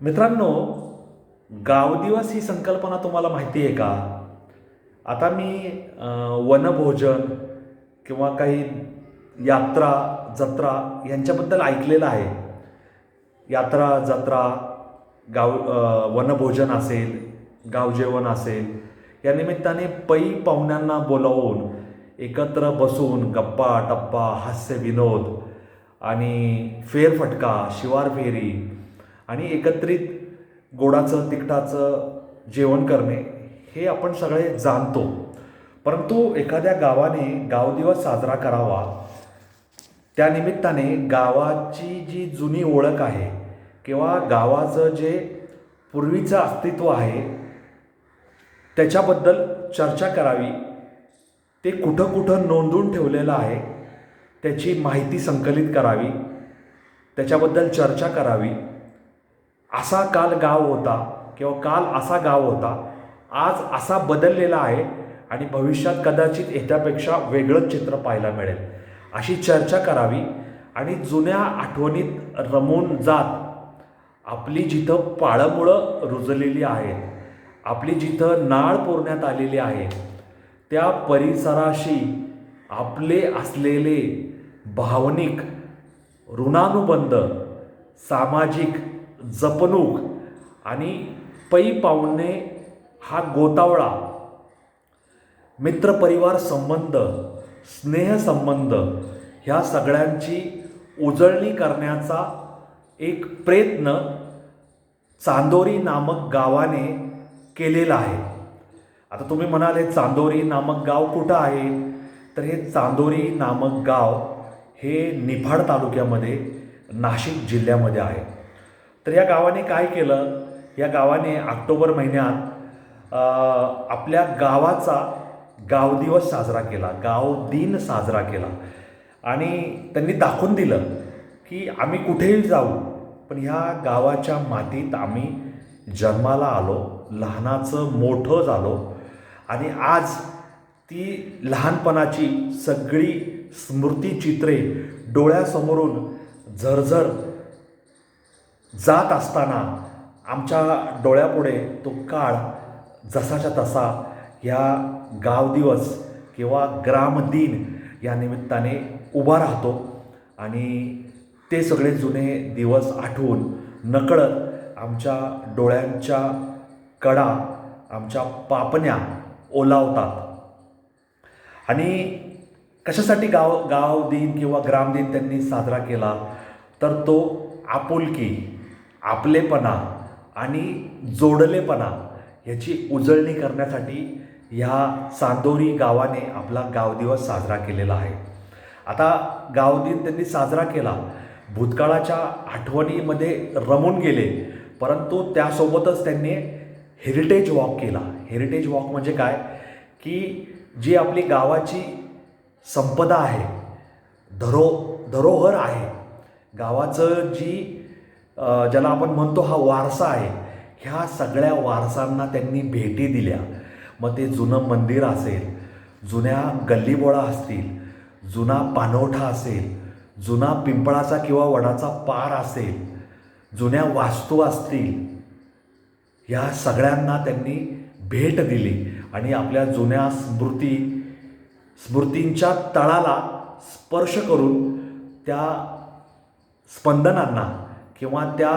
मित्रांनो गावदिवस ही संकल्पना तुम्हाला माहिती आहे का? आता मी वनभोजन किंवा काही यात्रा जत्रा यांच्याबद्दल ऐकलेलं आहे. यात्रा जत्रा गाव वनभोजन असेल गावजेवण असेल या निमित्ताने पै पाहुण्यांना बोलावून एकत्र बसून गप्पा टप्पा हास्य विनोद आणि फेरफटका शिवार फेरी आणि एकत्रित गोडाचं तिखटाचं जेवण करणे हे आपण सगळे जाणतो. परंतु एखाद्या गावाने गावदिवस साजरा करावा त्यानिमित्ताने गावाची जी जुनी ओळख आहे किंवा गावाचं जे पूर्वीचं अस्तित्व आहे त्याच्याबद्दल चर्चा करावी. ते कुठं कुठं नोंदून ठेवलेलं आहे त्याची माहिती संकलित करावी त्याच्याबद्दल चर्चा करावी. असा काल गाव होता किंवा काल असा गाव होता आज असा बदललेला आहे आणि भविष्यात कदाचित येत्यापेक्षा वेगळंच चित्र पाहायला मिळेल. अशी चर्चा करावी आणि जुन्या आठवणीत रमून जात आपली जिथं पाळंमुळं रुजलेली आहेत आपली जिथं नाळ पुरण्यात आलेली आहे त्या परिसराशी आपले असलेले भावनिक ऋणानुबंध सामाजिक जपणूक आणि पै पावणे हा गोतावळा मित्रपरिवार संबंध स्नेहसंबंध ह्या सगळ्यांची उजळणी करण्याचा एक प्रयत्न चांदोरी नामक गावाने केलेला आहे. आता तुम्ही म्हणाल चांदोरी नामक गाव कुठं आहे? तर हे चांदोरी नामक गाव हे निफाड तालुक्यामध्ये नाशिक जिल्ह्यामध्ये आहे. तर या गावाने काय केलं? या गावाने ऑक्टोबर महिन्यात आपल्या गावाचा गावदिवस साजरा केला गाव दिन साजरा केला. आणि त्यांनी दाखवून दिलं की आम्ही कुठेही जाऊ पण ह्या गावाच्या मातीत आम्ही जन्माला आलो लहानाचं मोठं झालो. आणि आज ती लहानपणाची सगळी स्मृतिचित्रे डोळ्यासमोरून झरझर जात असताना आमच्या डोळ्यापुढे तो काळ जसाच्या तसा ह्या गावदिवस किंवा ग्रामदिन या निमित्ताने उभा राहतो. आणि ते सगळे जुने दिवस आठवून नकळत आमच्या डोळ्यांच्या कडा आमच्या पापण्या ओलावतात. आणि कशासाठी गाव गाव दिन किंवा ग्रामदिन त्यांनी साजरा केला? तर तो आपुलकी आपलेपणा आणि जोडलेपणा याची उजळणी करण्यासाठी ह्या चांदोरी गावाने आपला गावदिवस साजरा केलेला आहे. आता गावदिन त्यांनी साजरा केला. भूतकाळाच्या आठवणीमध्ये रमून गेले परंतु त्यासोबतच त्यांनी हेरिटेज वॉक केला. हेरिटेज वॉक म्हणजे काय? की जी आपली गावाची संपदा आहे धरो धरोहर आहे. गावाचं जी ज्याला आपण म्हणतो हा वारसा आहे. ह्या सगळ्या वारसांना त्यांनी भेटी दिल्या. मग ते जुनं मंदिर असेल जुन्या गल्लीबोळा असतील जुना पानवठा असेल जुना पिंपळाचा किंवा वडाचा पार असेल जुन्या वास्तू असतील ह्या सगळ्यांना त्यांनी भेट दिली. आणि आपल्या जुन्या स्मृती स्मृतींच्या तळाला स्पर्श करून त्या स्पंदनांना किंवा त्या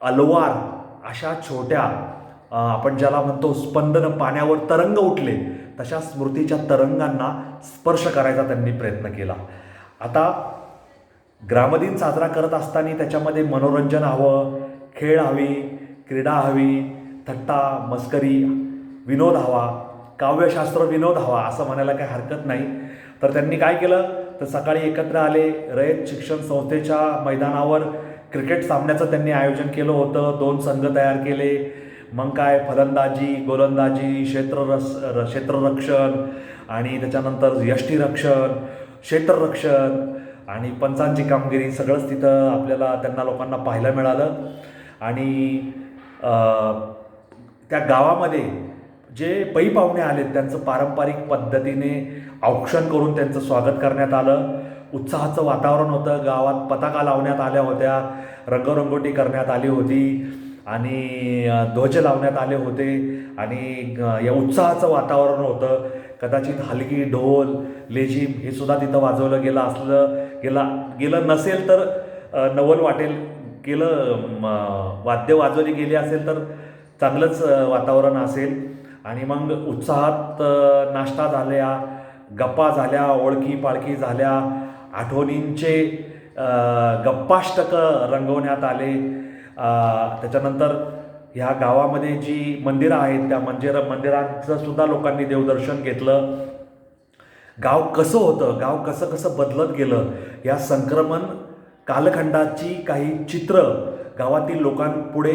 अलवार अशा छोट्या आपण ज्याला म्हणतो स्पंदन पाण्यावर तरंग उठले तशा स्मृतीच्या तरंगांना स्पर्श करायचा त्यांनी प्रयत्न केला. आता ग्रामदिन साजरा करत असताना त्याच्यामध्ये मनोरंजन हवं खेळ हवी क्रीडा हवी थट्टा मस्करी विनोद हवा काव्यशास्त्र विनोद हवा असं म्हणायला काही हरकत नाही. तर त्यांनी काय केलं? तर सकाळी एकत्र आले रयत शिक्षण संस्थेच्या मैदानावर क्रिकेट सामन्याचं त्यांनी आयोजन केलं होतं. दोन संघ तयार केले. मग काय? फलंदाजी गोलंदाजी क्षेत्ररस र- क्षेत्ररक्षण आणि त्याच्यानंतर यष्टीरक्षण क्षेत्ररक्षण आणि पंचांची कामगिरी. सगळंच तिथं आपल्याला त्यांना लोकांना पाहायला मिळालं. आणि त्या गावामध्ये जे पै पाहुणे आलेत त्यांचं पारंपरिक पद्धतीने औक्षण करून त्यांचं स्वागत करण्यात आलं. उत्साहाचं वातावरण होतं. गावात पताका लावण्यात आल्या होत्या. रंगरंगोटी करण्यात आली होती. आणि ध्वज लावण्यात आले होते. आणि या उत्साहाचं वातावरण होतं. कदाचित हलगी ढोल लेझिम हे सुद्धा तिथं वाजवलं गेलं असलं गेला गेलं नसेल तर नवल वाटेल गेलं वाद्य वाजवली गेली असेल तर चांगलंच वातावरण असेल. आणि मग उत्साहात नाश्ता झाल्या गप्पा झाल्या ओळखी पाळखी झाल्या. आठवणींचे गप्पाष्टकं रंगवण्यात आले. त्याच्यानंतर ह्या गावामध्ये जी मंदिरं आहेत त्या मंदिर मंदिरांचं सुद्धा लोकांनी देवदर्शन घेतलं. गाव कसं होतं गाव कसं कसं बदलत गेलं या संक्रमण कालखंडाची काही चित्र गावातील लोकांपुढे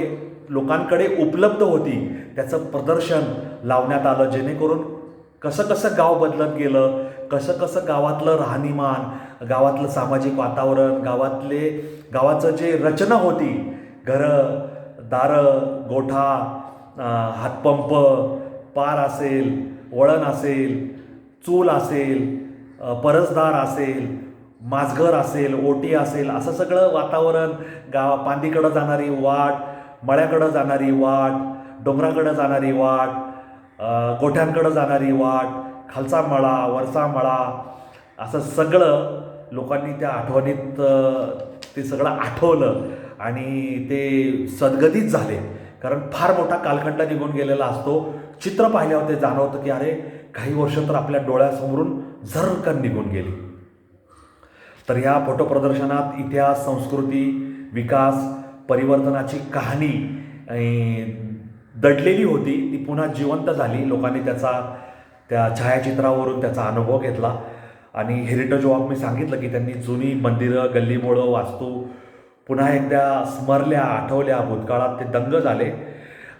लोकांकडे उपलब्ध होती त्याचं प्रदर्शन लावण्यात आलं जेणेकरून कसं कसं गाव बदलत गेलं कसं कसं गावातलं राहणीमान गावातलं सामाजिक वातावरण गावातले गावाचं जे रचना होती घरं दारं गोठा हातपंप पार असेल वळण असेल चूल असेल परसदार असेल माझघर असेल ओटी असेल असं सगळं वातावरण गाव पांदीकडं जाणारी वाट मळ्याकडं जाणारी वाट डोंगराकडं जाणारी वाट गोठ्यांकडं जाणारी वाट खालचा मळा वरचा मळा असं सगळं लोकांनी त्या आठवणीत ते सगळं आठवलं आणि ते सद्गतीत झाले. कारण फार मोठा कालखंड निघून गेलेला असतो. चित्र पाहिल्यावर ते जाणवतं की अरे काही वर्ष तर आपल्या डोळ्यासमोरून झरकन निघून गेली. तर ह्या फोटो प्रदर्शनात इतिहास संस्कृती विकास परिवर्तनाची कहाणी दडलेली होती. ती पुन्हा जिवंत झाली. लोकांनी त्याचा त्या छायाचित्रावरून त्याचा अनुभव घेतला. आणि हेरिटेज वॉक मी सांगितलं की त्यांनी जुनी मंदिरं गल्लीमुळं वास्तू पुन्हा एकदा स्मरल्या आठवल्या. भूतकाळात ते दंग झाले.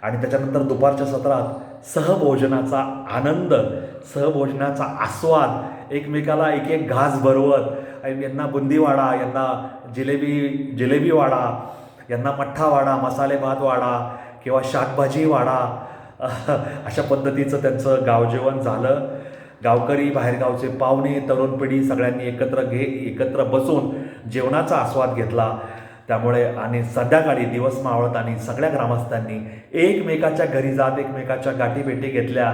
आणि त्याच्यानंतर दुपारच्या सत्रात सहभोजनाचा आनंद सहभोजनाचा आस्वाद एकमेकाला एक एक घास भरवत आणि यांना बुंदीवाडा यांना जिलेबी जिलेबी वाडा यांना मठ्ठावाडा मसाले भात वाडा किंवा शाकभाजी वाडा अशा पद्धतीचं त्यांचं गावजेवण झालं. गावकरी बाहेरगावचे पाहुणे तरुण पिढी सगळ्यांनी एकत्र घे एकत्र बसून जेवणाचा आस्वाद घेतला. त्यामुळे आणि संध्याकाळी दिवस मावळत आणि सगळ्या ग्रामस्थांनी एकमेकाच्या घरी जात एकमेकाच्या गाठीभेटी घेतल्या.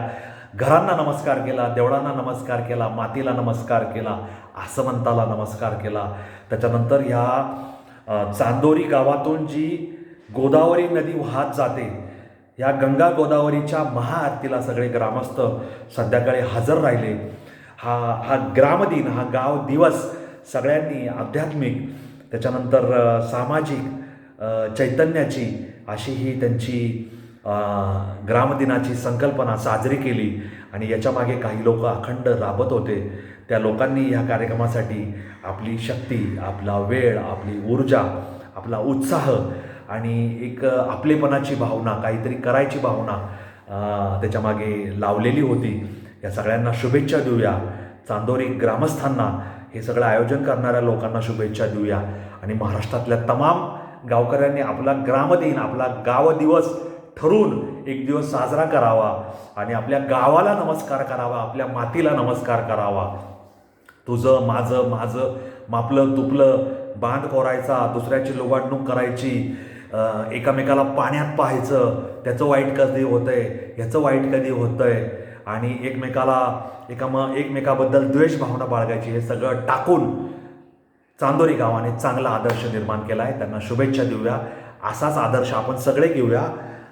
घरांना नमस्कार केला देवळांना नमस्कार केला मातीला नमस्कार केला आसमंताला नमस्कार केला. त्याच्यानंतर ह्या चांदोरी गावातून जी गोदावरी नदी वाहत जाते या गंगा गोदावरीच्या महाआरतीला सगळे ग्रामस्थ संध्याकाळी हजर राहिले. हा हा ग्रामदिन हा गाव दिवस सगळ्यांनी आध्यात्मिक त्याच्यानंतर सामाजिक चैतन्याची अशी ही त्यांची ग्रामदिनाची संकल्पना साजरी केली. आणि याच्यामागे काही लोक अखंड राबत होते. त्या लोकांनी या कार्यक्रमासाठी आपली शक्ती आपला वेळ आपली ऊर्जा आपला उत्साह आणि एक आपलेपणाची भावना काहीतरी करायची भावना त्याच्यामागे लावलेली होती. या सगळ्यांना शुभेच्छा देऊया. चांदोरी ग्रामस्थांना हे सगळं आयोजन करणाऱ्या लोकांना शुभेच्छा देऊया. आणि महाराष्ट्रातल्या तमाम गावकऱ्यांनी आपला ग्रामदिन आपला गाव दिवस ठरवून एक दिवस साजरा करावा आणि आपल्या गावाला नमस्कार करावा आपल्या मातीला नमस्कार करावा. तुझं माझं माझं मापलं तुपलं बांध कोरायचा दुसऱ्याची लोबाडणूक करायची एकामेकाला पाण्यात पाहायचं त्याचं वाईट कधी होतं आहे ह्याचं वाईट कधी होतं आहे आणि एकमेकाला एका मग एकमेकाबद्दल द्वेष भावना बाळगायची हे सगळं टाकून चांदोरी गावाने चांगला आदर्श निर्माण केला आहे त्यांना शुभेच्छा देऊया. असाच आदर्श आपण सगळे घेऊया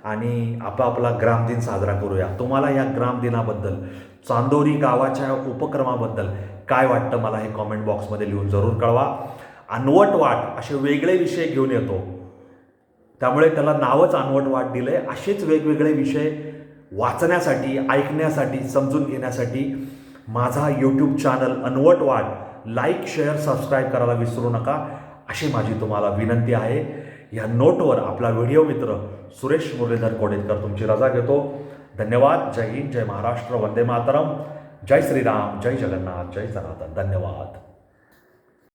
आणि आपापला ग्रामदिन साजरा करूया. तुम्हाला या ग्रामदिनाबद्दल चांदोरी गावाच्या उपक्रमाबद्दल काय वाटतं मला हे कॉमेंट बॉक्समध्ये लिहून जरूर कळवा. अनवट वाट असे वेगळे विषय घेऊन येतो. त्यामुळे त्याला नावच अनवट वाट दिलं आहे असेच वेगवेगळे विषय वाचण्यासाठी ऐकण्यासाठी समजून घेण्यासाठी माझा यूट्यूब चॅनल अनवट वाट लाईक शेअर सबस्क्राईब करायला विसरू नका. अशी माझी तुम्हाला विनंती आहे. या नोटवर आपला व्हिडिओ मित्र सुरेश मुरलीधर कोडेकर तुमची रजा घेतो. धन्यवाद. जय हिंद. जय महाराष्ट्र. वंदे मातरम. जय श्रीराम. जय जगन्नाथ. जय सनातन. धन्यवाद.